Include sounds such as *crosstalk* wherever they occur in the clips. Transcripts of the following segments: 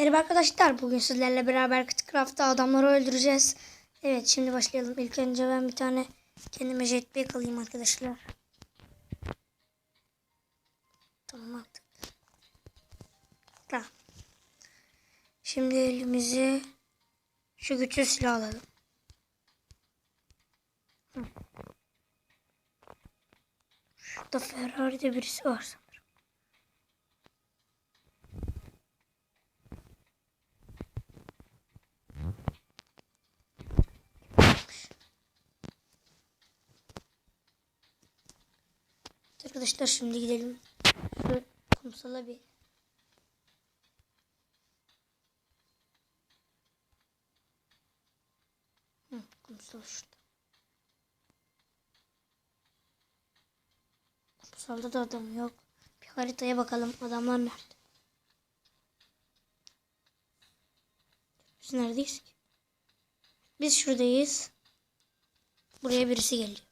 Merhaba arkadaşlar. Bugün sizlerle beraber Craft'ta adamları öldüreceğiz. Evet şimdi başlayalım. İlk önce ben bir tane kendime jetpack alayım arkadaşlar. Tamam artık. Tamam. Şimdi elimizi şu güçlü silah alalım. Şurada Ferrari'de birisi var Arkadaşlar şimdi gidelim. Şu kumsala bir. Hı, kumsal şurada. Kumsalda da adam yok. Bir haritaya bakalım adamlar nerede? Biz neredeyiz ki? Biz şuradayız. Buraya birisi geliyor.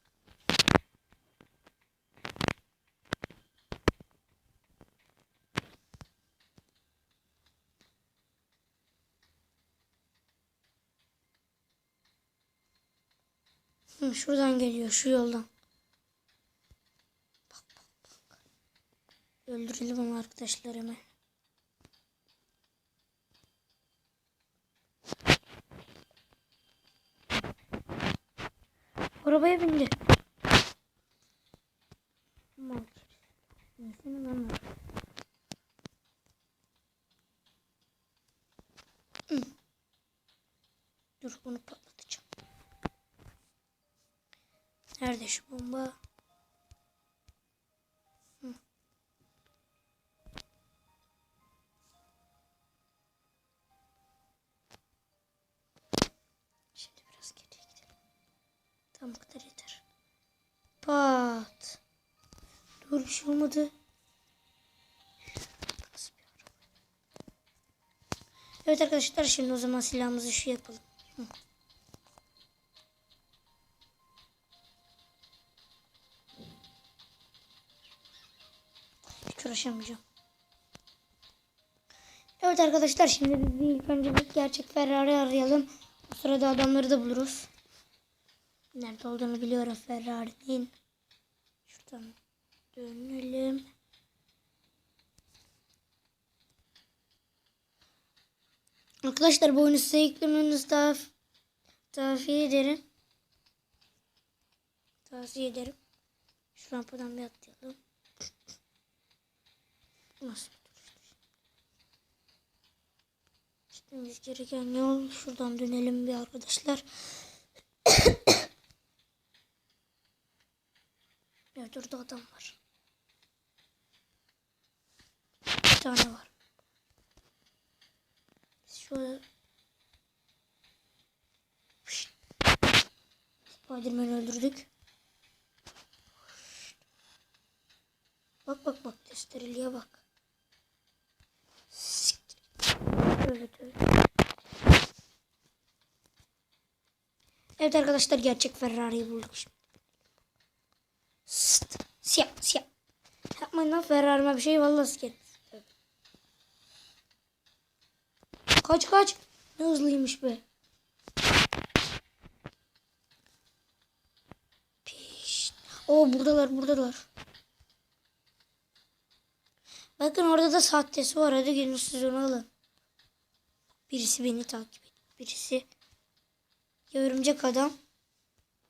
Hı, şuradan geliyor şu yoldan. Bak bak bak. Öldürelim onu arkadaşlar. Arabaya bindi. Mal. Dur bunu patlatacağım. Nerede şu bomba? Şimdi biraz geriye gidelim. Tam bu kadar yeter. Pat. Dur bir şey olmadı. Evet arkadaşlar şimdi o zaman silahımızı şu yapalım. Hı. Uğraşamayacağım. Evet arkadaşlar şimdi biz ilk önce bir gerçek Ferrari arayalım. O sırada adamları da buluruz. Nerede olduğunu biliyorum Ferrari'nin. Şuradan dönelim. Arkadaşlar bu oyunu size yüklemenizi tavf tavsiye ederim. Tavsiye ederim. Şu rampadan bir atlayalım. Nasıl bir duruş? Gitmemiz gereken yol. Şuradan dönelim bir arkadaşlar. *coughs* ya durdu adam var. Bir tane var. Şöyle. Şşt. Spiderman'i öldürdük. Bak bak bak testereliğe bak. Evet evet. Arkadaşlar gerçek Ferrari'yi bulduk şimdi. Siyah siyah. Yapmayın lan Ferrari'me bir şey vallahi sikerim. Kaç kaç. Ne hızlıymış be. Piş. Oo buradalar buradalar. Bakın orada da sahtesi var. Hadi gelin siz onu alın. Birisi beni takip et. Birisi ya örümcek adam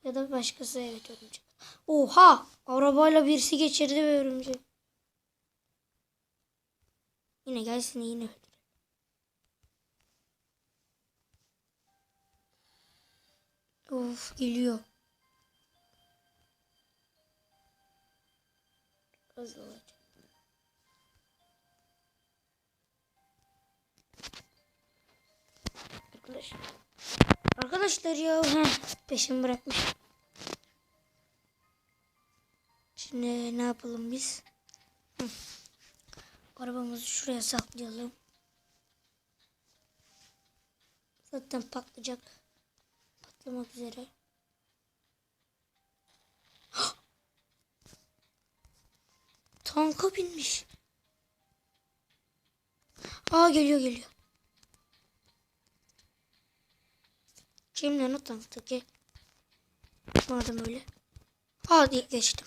ya da başkası evet örümcek. Oha! Arabayla birisi geçirdi ve örümcek. Yine gelsin yine öldür. Of geliyor. Az Arkadaşlar. Arkadaşlar ya heh, peşimi bırakmış. Şimdi ne yapalım biz? Hı. Arabamızı şuraya saklayalım. Zaten patlayacak. Patlamak üzere. *gasps* Tanka binmiş. Aa geliyor geliyor. Geçeyim lan o tanktaki. Madem öyle. Hadi geçtim.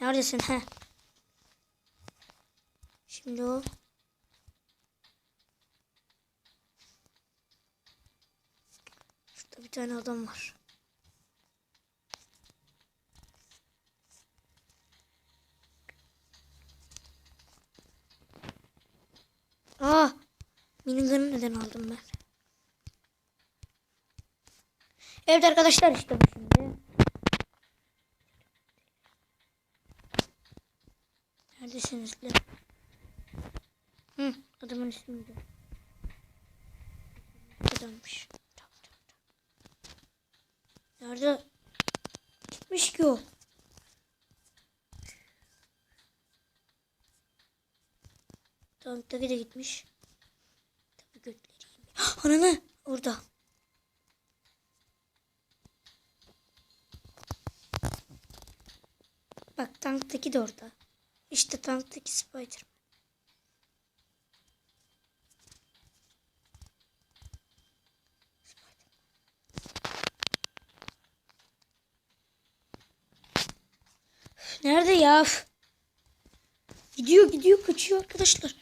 Neredesin he? Şimdi o. Şurada bir tane adam var. Aa! Minigun'u neden aldım ben? Evet arkadaşlar işte bu şimdi. Neredesiniz lan? Hı, adamın ismi de. Adammış. Tamam, tamam, tamam. Nerede? Gitmiş ki o. Tanktaki de gitmiş. Tabii götleriyim. *gasps* Ananı orada. Bak tanktaki de orada. İşte tanktaki Spider. Nerede ya? Gidiyor gidiyor kaçıyor arkadaşlar.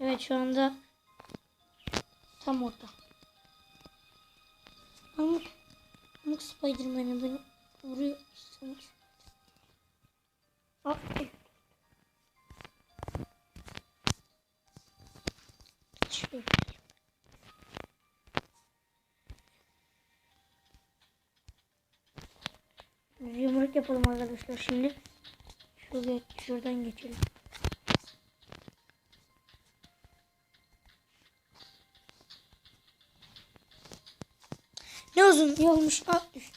Evet şu anda tam orada. Pamuk, Pamuk Spiderman'ı beni vuruyor. ay. Şöyle. Yumruk yapalım arkadaşlar şimdi. Şuraya, şuradan geçelim. Uzun. Aa, düş.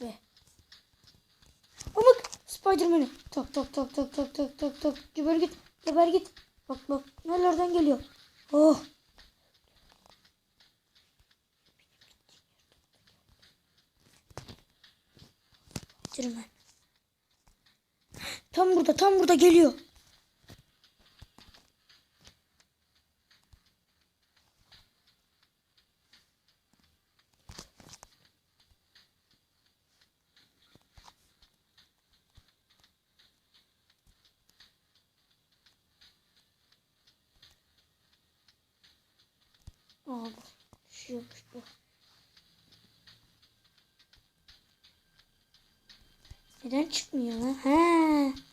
Ve. Amık Spiderman'i. Tak tak tak tak tak tak tak tak. Geber git. Geber git. Bak bak. Nerelerden geliyor. Oh. Spiderman. Tam burada, geliyor. Aa, bu düşüyormuş bu. Neden çıkmıyor lan? He.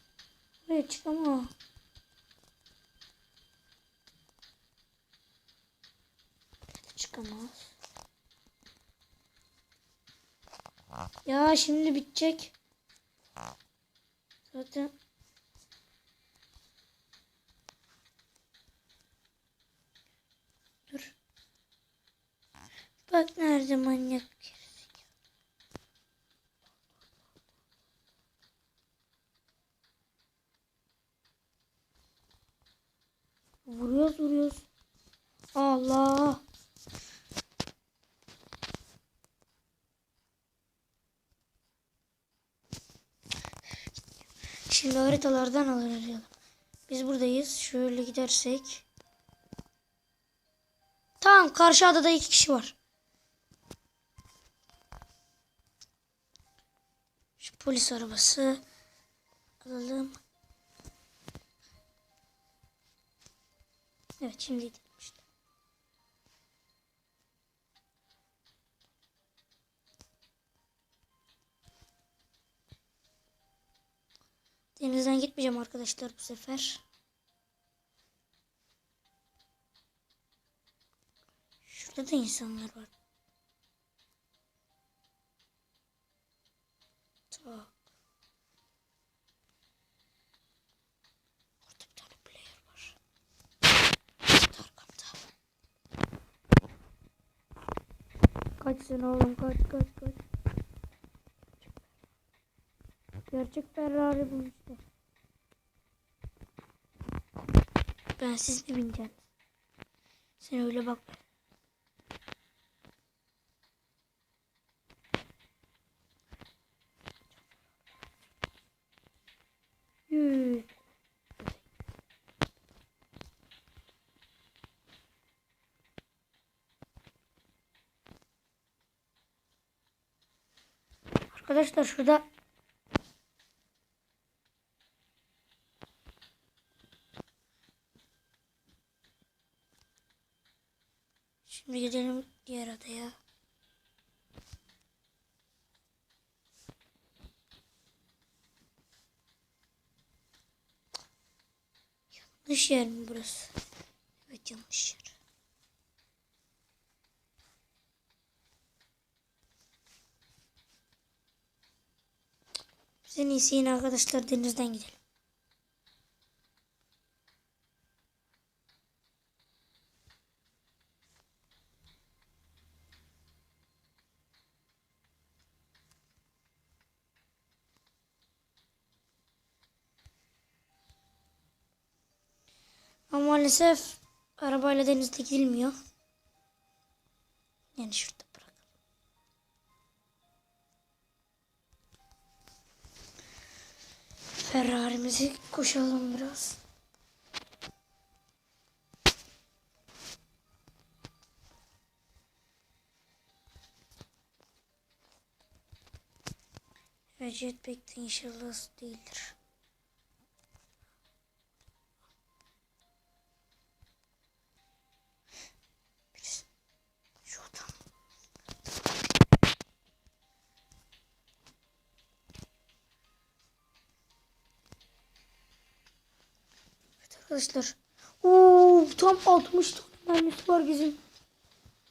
Buraya çıkamıyor. Çıkamaz. Ya şimdi bitecek. Zaten Dur. Bak nerede manyak Vuruyoruz vuruyoruz. Allah. Şimdi haritalardan arayalım. Biz buradayız. Şöyle gidersek. Tamam karşı adada iki kişi var. Şu polis arabası alalım. Evet şimdi gidelim. Denizden gitmeyeceğim arkadaşlar bu sefer. Şurada da insanlar var. Kaçsın oğlum kaç kaç kaç. Gerçek Ferrari bu işte. Ben siz de bineceğim. Sen öyle bak. Arkadaşlar şurada Şimdi gidelim diğer adaya. Yanlış yer mi burası? Evet yanlış yer. En iyisi yine arkadaşlar denizden gidelim. Ama maalesef arabayla denizde gidilmiyor. Yani şurada Ferrari'mizi koşalım biraz. Ve jetpack de inşallah değildir. Arkadaşlar. Oo, tam 60 tane mermisi var bizim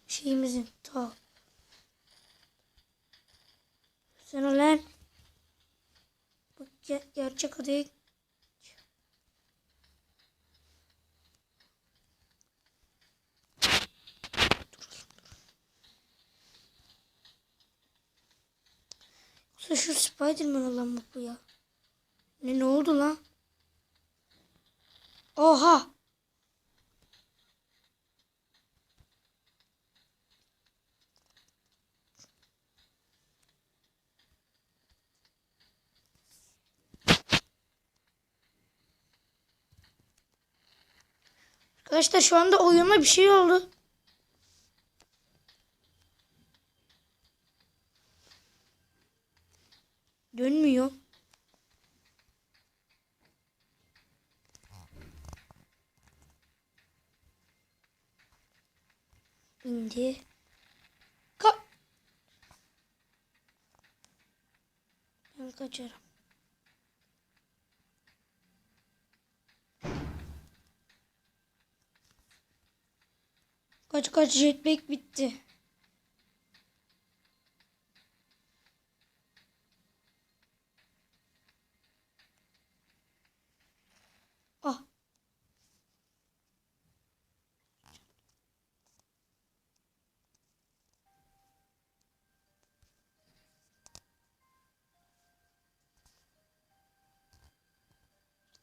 şeyimizin. Ta. Sen lan. Bak ge- gerçek adaya şu Spiderman olan mı bu ya? Ne ne oldu lan? Oha! Arkadaşlar şu anda oyuna bir şey oldu. İndi. Ka ben kaçarım. Kaç kaç jetpack bitti. Ah.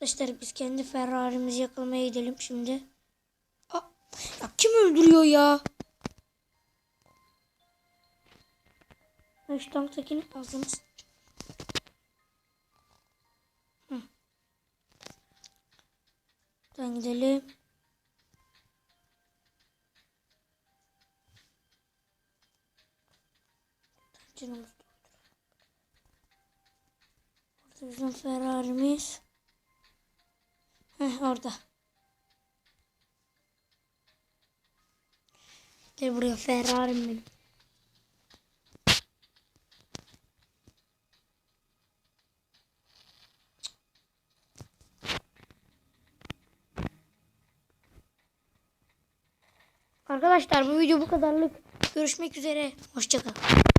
Arkadaşlar biz kendi Ferrari'mizi yakalamaya gidelim şimdi. Aa, ya kim öldürüyor ya? Şu tanktakini ağzını. Buradan gidelim. Canımız Orada bizim Ferrari'miz. Heh orada. Gel buraya Ferrari'm benim. Arkadaşlar bu video bu kadarlık. Görüşmek üzere. Hoşçakalın.